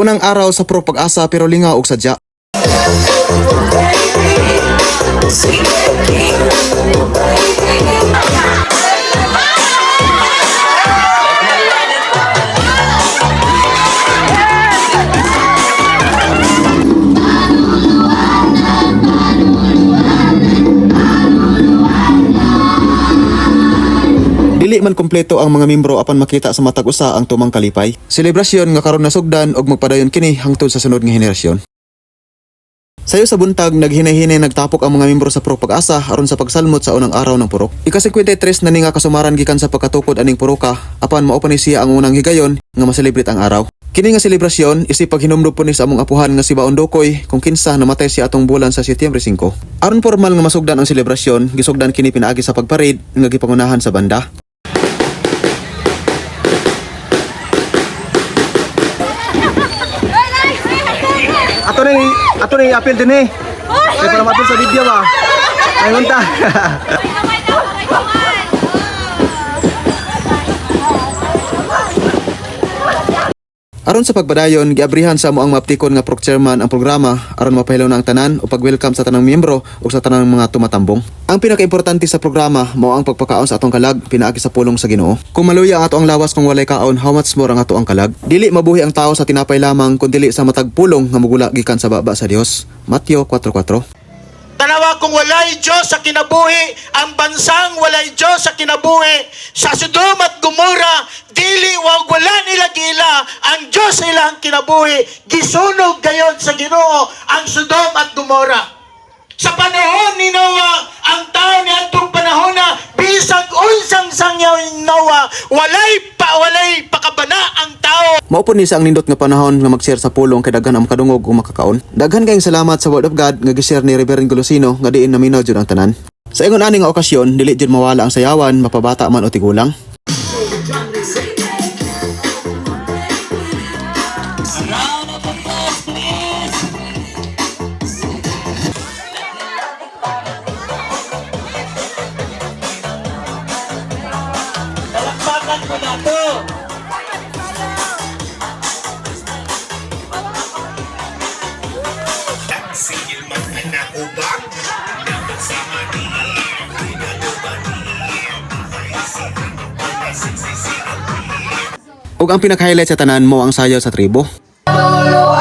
Unang araw sa pro pag-asa pero lingaw og sadya. Man kompleto ang mga membro apan makita sa matag usa ang tumang kalipay. Selebrasyon nga karon nasugdan og magpadayon kini hangtod sa sunod nga henerasyon. Sayo sa buntag, naghinay-hinay nagtapok ang mga membro sa Purok Pag-asa aron sa pagsalmot sa unang araw ng Purok. Ika-53 na ni nga kasumaran gikan sa pagkatukod aning Puroka, apan mao pa ni siya ang unang higayon nga maselebrate ang araw. Kini nga selebrasyon isip paghinumdog po ni sa among apuhan nga si Baon Dokoy kung kinsa namatay siya atong bulan sa Setyembre 5. Aron formal nga masugdan ang selebrasyon, gisugdan kini pinaagi sa pagparade nga gipangunahan sa banda. Ato ni ato ni apil din eh. Kaya para mapil sa video ba. Ay unta. Aron sa pagbadayon, giabrihan sa mo ang maptikon nga chairman ang programa aron mapahilaw na ang tanan o pag-welcome sa tanang miyembro o sa tanang mga tumatambong. Ang pinakaimportante sa programa mao ang pagpakaon sa atong kalag pinaagi sa pulong sa Ginoo. Kung maluya ato ang lawas kung walay kaon, how much more ang ato ang kalag? Dili mabuhi ang tao sa tinapay lamang kun dili sa matag pulong nga mugula gikan sa baba sa Dios. Mateo 4:4. Tanawa kung walay Diyos sa kinabuhi, ang bansang walay Diyos sa kinabuhi, sa Sodom at Gomora, dili wag wala nila gila, ang Diyos nila ang kinabuhi, gisunog gayon sa Ginoo ang Sodom at Gomora. Sa panahon ni Noah, ang tao ni atong panahon na bisag unsang sangyaw ni Noah, walay pa walay po ni sa ang nindot nga panahon nga mag-share sa pulong kay daghan ang makadungog o makakaon. Daghan kayong salamat sa Word of God nga gi-share ni Reverend Golosino nga diin naminaw jud ang tanan. Sa ingon ani nga okasyon, dili jud mawala ang sayawan, mapabata man o tigulang. Palakpakan. Ug ang pinaka-highlight sa tanan mo ang sayaw sa tribo. Wala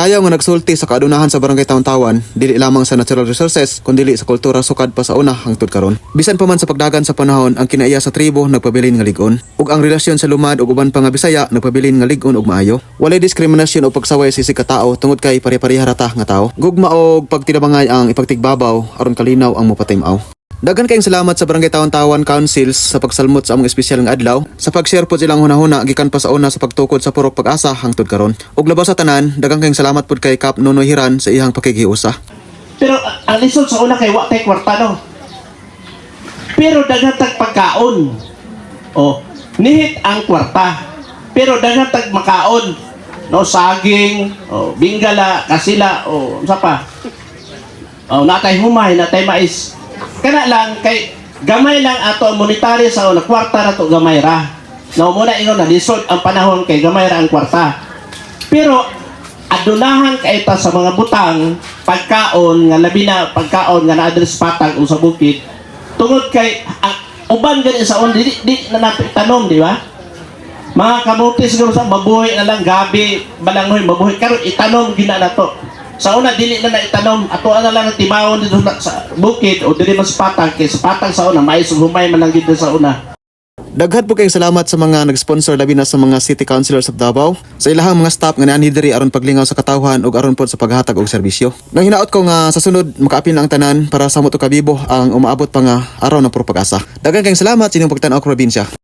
Sayaw nga nagsulti sa kaadunahan sa barangay Taon-Tawan, dili lamang sa natural resources, kundi sa kultura sukad pa sa una hangtod karon. Bisan pa man sa pagdagan sa panahon, ang kinaiya sa tribo nagpabilin nga ligon, ug ang relasyon sa lumad ug uban pa nga Bisaya nagpabilin nga ligon ug maayo. Walay diskriminasyon o pagsaway sa isig ka tao tungod kay pare-pareha rata nga tao. Gugma og pagtinabangay ang ipagtigbabaw aron kalinaw ang mupatimaw. Dagan kayong salamat sa Barangay Tawan-Tawan Councils sa pagsalmot sa among espesyal nga adlaw. Sa pag-share po silang hunahuna gikan pa sa una sa pagtukod sa purok pag-asa hangtod karon. Ug labaw sa tanan, dagan kayong salamat pud kay Kap Nonoy Hiran sa iyang pakikiusa. Pero ang lisod sa una kay wa tay kwarta no. Pero daghan tag pagkaon. Oh, nihit ang kwarta. Pero daghan tag makaon. No saging, oh, bingala, kasila, oh, sa pa. Oh, natay humay, natay mais. Kana lang kay gamay lang ato monetary sa una kwarta na to gamay ra. No muna ingon na lisod ang panahon kay gamay ra ang kwarta. Pero adunahan kay ta sa mga butang pagkaon nga labi na pagkaon nga na-address patag sa bukid tungod kay ang uban gani sa on di, di na napit tanom di ba mga kamuti siguro sa mabuhay na lang gabi balanghoy mabuhay karon itanom gina na to sa una dili na na itanom ato na lang ang tibawon dito sa bukid o dili man sa patang kay sa patang sa una may humay man lang dito sa una Daghan po kayong salamat sa mga nag-sponsor labi na sa mga city councilors of Davao. Sa ilahang mga staff nga naani diri aron paglingaw sa katawhan ug aron pod sa paghatag og serbisyo. Nang hinaot ko nga sa sunod makaapil ang tanan para sa mo kabibo ang umaabot pa nga araw ng puro pag-asa. Daghan kayong salamat sa inyong pagtan-aw probinsya.